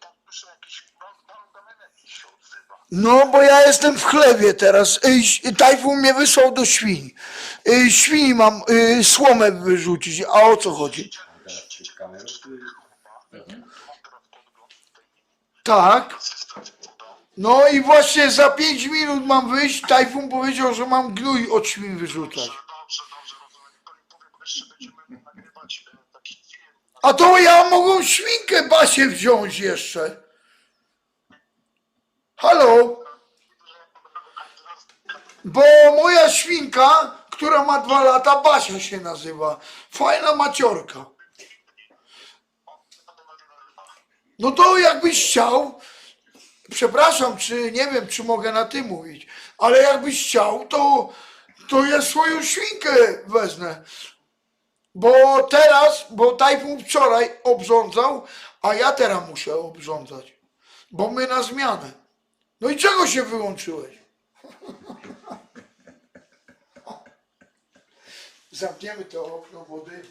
tam słyszę jakiś pan, się odzywa. No, bo ja jestem w chlewie teraz. Y, Tajfun mnie wysłał do świń. Y, Świni mam y, słomę wyrzucić. A o co chodzi? Teraz Tak. No i właśnie za 5 minut mam wyjść. Tajfun powiedział, że mam gnój od świn wyrzucać. Dobrze, dobrze, dobrze, rozumiem. Tylko mi powiem, bo jeszcze będziemy nagrywać e, taki film. A to ja mogą świnkę Basię wziąć jeszcze. Halo? Bo moja świnka, która ma dwa lata, Basia się nazywa. Fajna maciorka. No to jakbyś chciał, przepraszam, czy nie wiem, czy mogę na ty mówić, ale jakbyś chciał, to, to ja swoją świnkę wezmę. Bo teraz, bo Tajfun wczoraj obrządzał, a ja teraz muszę obrządzać. Bo my na zmianę. No i czego się wyłączyłeś? Zamkniemy to okno wody.